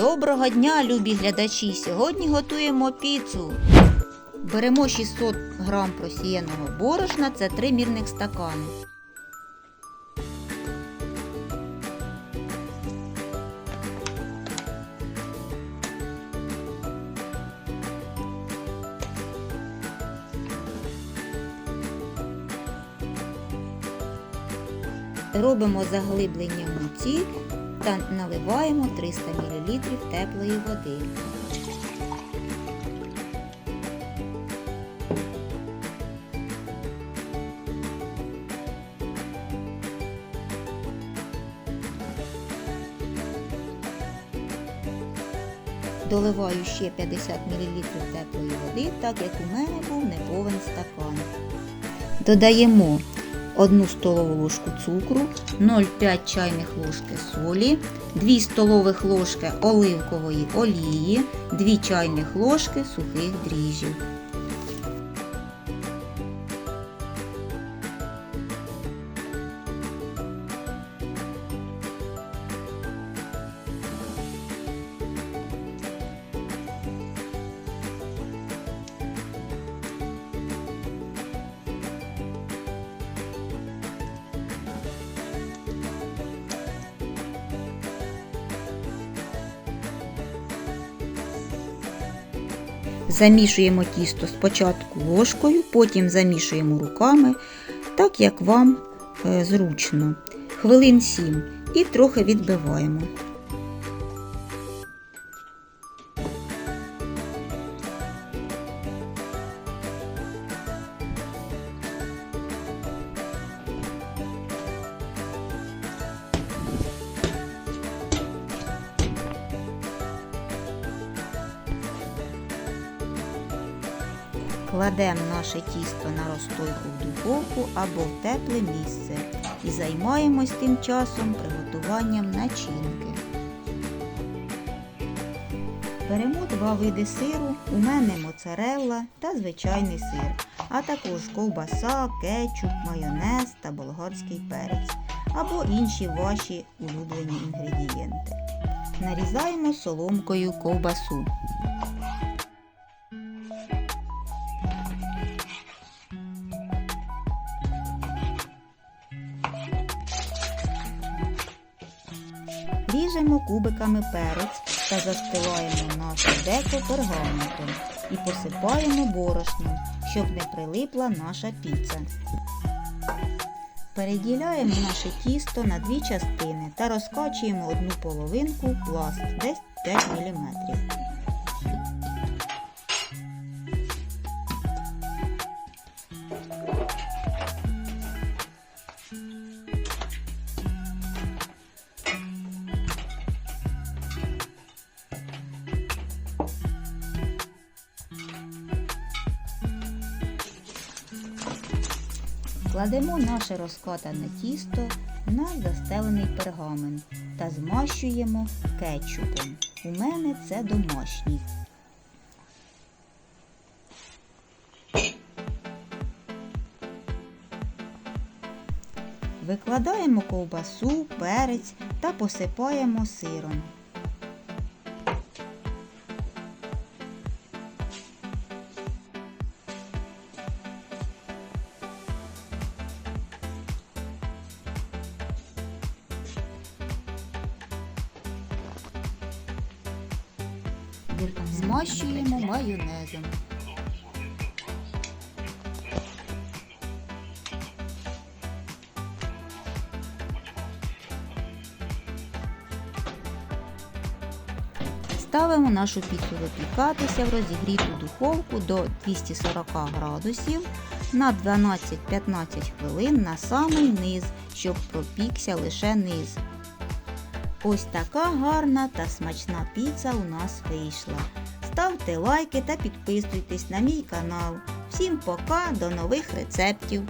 Доброго дня, любі глядачі! Сьогодні готуємо піцу. Беремо 600 грам просіяного борошна, це 3 мірних стакани. Робимо заглиблення в муці та наливаємо 300 мл теплої води. Доливаю ще 50 мл теплої води, так як у мене був неповен стакан. Додаємо 1 столову ложку цукру, 0,5 чайних ложки солі, 2 столових ложки оливкової олії, 2 чайних ложки сухих дріжджів. Замішуємо тісто спочатку ложкою, потім замішуємо руками, так як вам е, зручно. Хвилин 7 і трохи відбиваємо. Кладемо наше тісто на розстойку в духовку або в тепле місце і займаємось тим часом приготуванням начинки. Беремо два види сиру, у мене моцарелла та звичайний сир, а також ковбаса, кетчуп, майонез та болгарський перець або інші ваші улюблені інгредієнти. Нарізаємо соломкою ковбасу. Ріжемо кубиками перець та застилаємо нашу деку пергаментом і посипаємо борошном, щоб не прилипла наша піца. Переділяємо наше тісто на дві частини та розкачуємо одну половинку пласт десь 5 мм. Кладемо наше розкатане тісто на застелений пергамент та змащуємо кетчупом. У мене це домашній. Викладаємо ковбасу, перець та посипаємо сиром. Змащуємо майонезом. Ставимо нашу піцу випікатися в розігріту духовку до 240 градусів на 12-15 хвилин на самий низ, щоб пропікся лише низ. Ось така гарна та смачна піца у нас вийшла. Ставте лайки та підписуйтесь на мій канал. Всім пока, до нових рецептів!